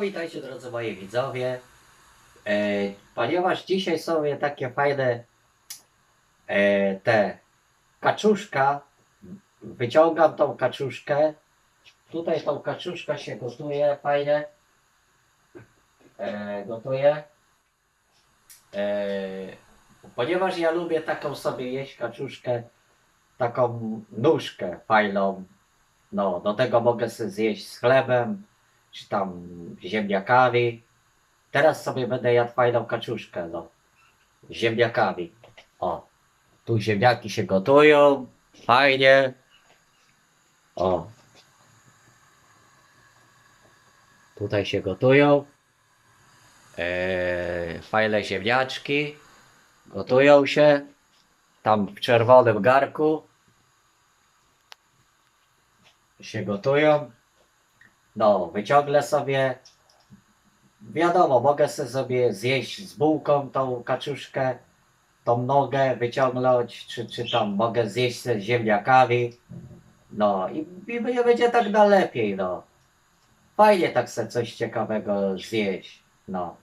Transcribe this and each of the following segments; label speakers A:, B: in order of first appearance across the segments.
A: Witajcie drodzy moi widzowie. E, ponieważ dzisiaj sobie takie fajne e, te kaczuszka, wyciągam tą kaczuszkę. Tutaj tą kaczuszka się gotuje fajnie. E, gotuje. E, ponieważ ja lubię taką sobie jeść kaczuszkę, taką nóżkę fajną. No, do tego mogę sobie zjeść z chlebem, czy tam ziemniakami. Teraz sobie będę jadł fajną kaczuszkę, no. Ziemniakami. O, tu ziemniaki się gotują, fajnie. O. Tutaj się gotują. Eee, fajne ziemniaczki. Gotują się. Tam w czerwonym garku. Się gotują. No, wyciągnę sobie. Wiadomo, mogę sobie, zjeść z bułką tą kaczuszkę, tą nogę wyciągnąć, czy, czy tam mogę zjeść ze ziemniakami. No i, i będzie tak na lepiej, no. Fajnie tak sobie coś ciekawego zjeść, no.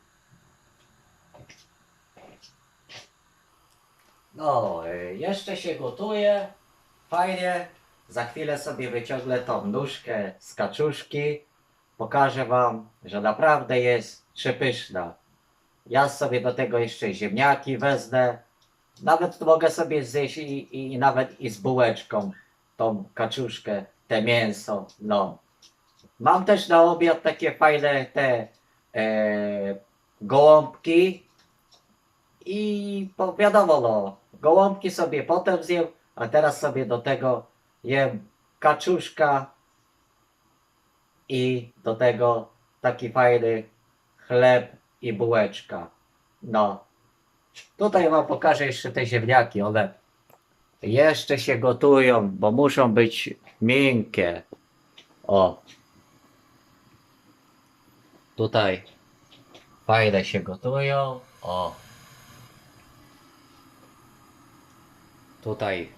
A: No, y, jeszcze się gotuje, fajnie. Za chwilę sobie wyciągnę tą nóżkę z kaczuszki. Pokażę wam, że naprawdę jest przepyszna. Ja sobie do tego jeszcze ziemniaki wezmę. Nawet mogę sobie zjeść i, i, nawet i z bułeczką tą kaczuszkę, te mięso, no. Mam też na obiad takie fajne te e, gołąbki i po, wiadomo no, gołąbki sobie potem zjem, a teraz sobie do tego jem kaczuszka i do tego taki fajny chleb i bułeczka. No. Tutaj wam pokażę jeszcze te ziemniaki, one jeszcze się gotują, bo muszą być miękkie. O. Tutaj fajne się gotują. O. Tutaj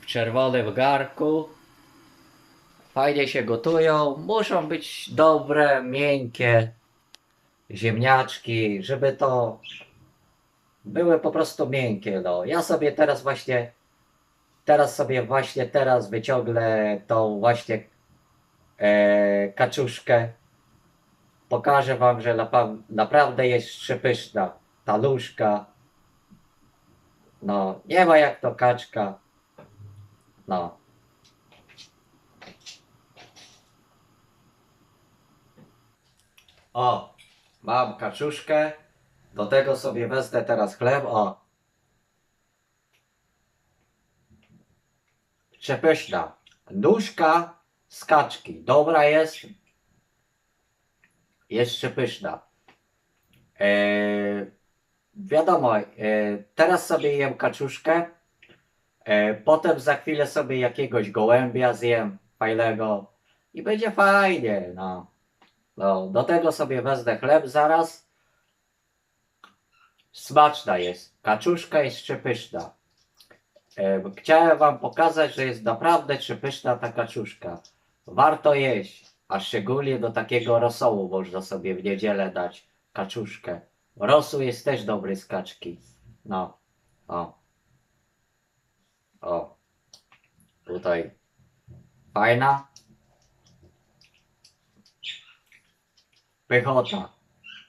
A: w czerwonym garku. Fajnie się gotują. Muszą być dobre, miękkie ziemniaczki, żeby to były po prostu miękkie. No. Ja sobie teraz właśnie teraz sobie właśnie teraz wyciągnę tą właśnie e, kaczuszkę. Pokażę wam, że naprawdę jest przepyszna ta nóżka. No, nie ma jak to kaczka. No. O, mam kaczuszkę. Do tego sobie wezmę teraz chleb. O. Przepyszna. Nóżka z kaczki. Dobra jest. Jest przepyszna. Eee, wiadomo, e, teraz sobie jem kaczuszkę. E, potem za chwilę sobie jakiegoś gołębia zjem fajnego i będzie fajnie. No. No, do tego sobie wezmę chleb zaraz. Smaczna jest. Kaczuszka jest przepyszna. E, chciałem wam pokazać, że jest naprawdę przepyszna ta kaczuszka. Warto jeść, a szczególnie do takiego rosołu można sobie w niedzielę dać kaczuszkę. Rosół jest też dobry z kaczki. No, o. O. Tutaj. Fajna. Pychota.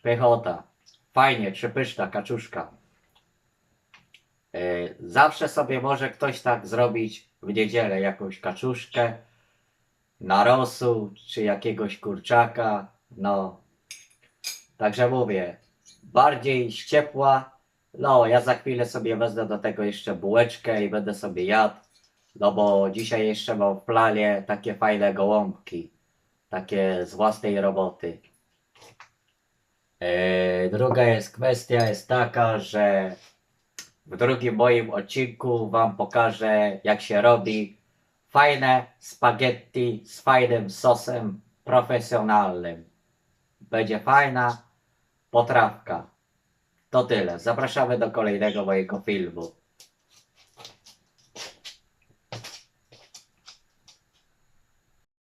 A: Pychota. Fajnie, przepyszna kaczuszka. E, Zawsze sobie może ktoś tak zrobić w niedzielę jakąś kaczuszkę na rosół, czy jakiegoś kurczaka. No. Także mówię, bardziej z ciepła. No, ja za chwilę sobie wezmę do tego jeszcze bułeczkę i będę sobie jadł. No bo dzisiaj jeszcze mam w planie takie fajne gołąbki. Takie z własnej roboty. E, druga jest kwestia jest taka, że w drugim moim odcinku Wam pokażę, jak się robi fajne spaghetti z fajnym sosem profesjonalnym. Będzie fajna potrawka. To tyle. Zapraszamy do kolejnego mojego filmu.